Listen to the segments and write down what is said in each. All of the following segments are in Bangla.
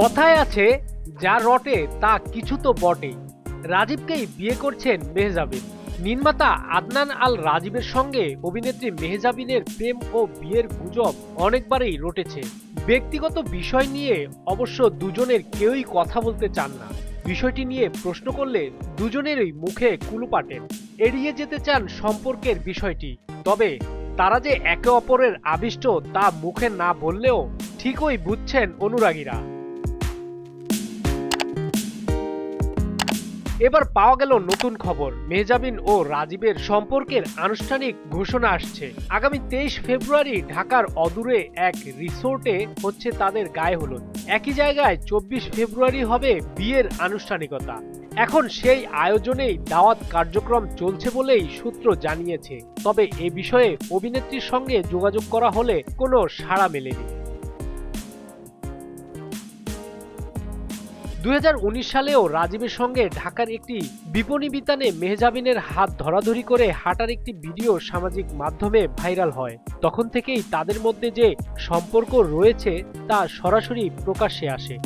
কথায় আছে, যা রটে, তা কিছু তো বটেই। রাজীবকেই বিয়ে করছেন মেহজাবিন। নির্মাতা আদনান আল রাজীবের সঙ্গে অভিনেত্রী মেহজাবিনের প্রেম ও বিয়ের গুজব অনেকবারই রটেছে। ব্যক্তিগত বিষয় নিয়ে অবশ্য দুজনের কেউই কথা বলতে চান না। বিষয়টি নিয়ে প্রশ্ন করলে দুজনেরই মুখে কুলুপাটেন এড়িয়ে যেতে চান সম্পর্কের বিষয়টি, তবে তারা যে একে অপরের আবিষ্ট তা মুখে না বললেও ঠিকই বুঝছেন অনুরাগীরা। এবার পাওয়া গেল নতুন খবর। মেহজাবিন ও রাজীবের সম্পর্কের আনুষ্ঠানিক ঘোষণা আসছে। আগামী তেইশ ফেব্রুয়ারি ঢাকার অদূরে এক রিসোর্টে হচ্ছে তাদের গায়ে হলুদ। একই জায়গায় চব্বিশ ফেব্রুয়ারি হবে বিয়ের আনুষ্ঠানিকতা। এখন সেই আয়োজনেই দাওয়াত কার্যক্রম চলছে বলেই সূত্র জানিয়েছে। তবে এ বিষয়ে অভিনেত্রীর সঙ্গে যোগাযোগ করা হলে কোনো সাড়া মেলেনি। উনিশ সালেও রাজীবের সঙ্গে ঢাকার একটি বিপণী বিতানে মেহজাবিনের হাত ধরাধরি করে হাঁটার একটি ভিডিও সামাজিক মাধ্যমে ভাইরাল হয়। তখন থেকেই তাদের মধ্যে যে সম্পর্ক রয়েছে তা সরাসরি প্রকাশ্যে আসে।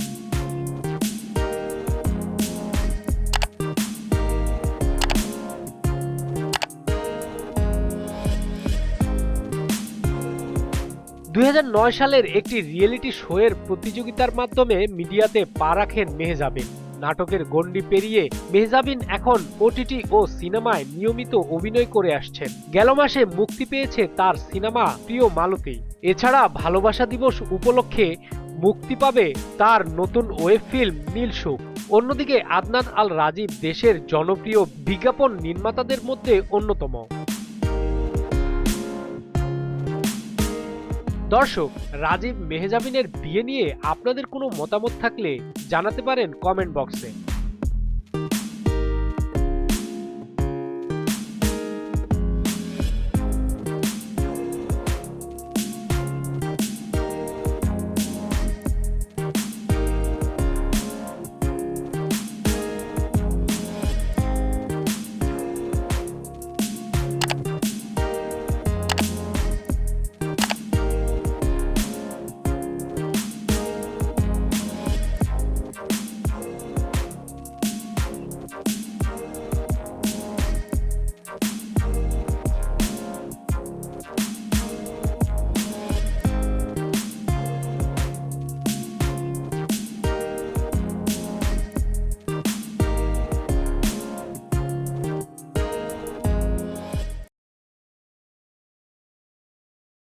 দুই হাজার নয় সালের একটি রিয়েলিটি শোয়ের প্রতিযোগিতার মাধ্যমে মিডিয়াতে পা রাখেন মেহজাবিন। নাটকের গণ্ডি পেরিয়ে মেহজাবিন এখন ওটিটি ও সিনেমায় নিয়মিত অভিনয় করে আসছেন। গেল মাসে মুক্তি পেয়েছে তার সিনেমা প্রিয় মালতী। এছাড়া ভালোবাসা দিবস উপলক্ষে মুক্তি পাবে তার নতুন ওয়েব ফিল্ম নীলসুখ অন্যদিকে আদনান আল রাজীব দেশের জনপ্রিয় বিজ্ঞাপন নির্মাতাদের মধ্যে অন্যতম। দর্শক রাজীব মেহজাবিনের বিয়ে নিয়ে আপনাদের কোনো মতামত থাকলে জানাতে পারেন কমেন্ট বক্সে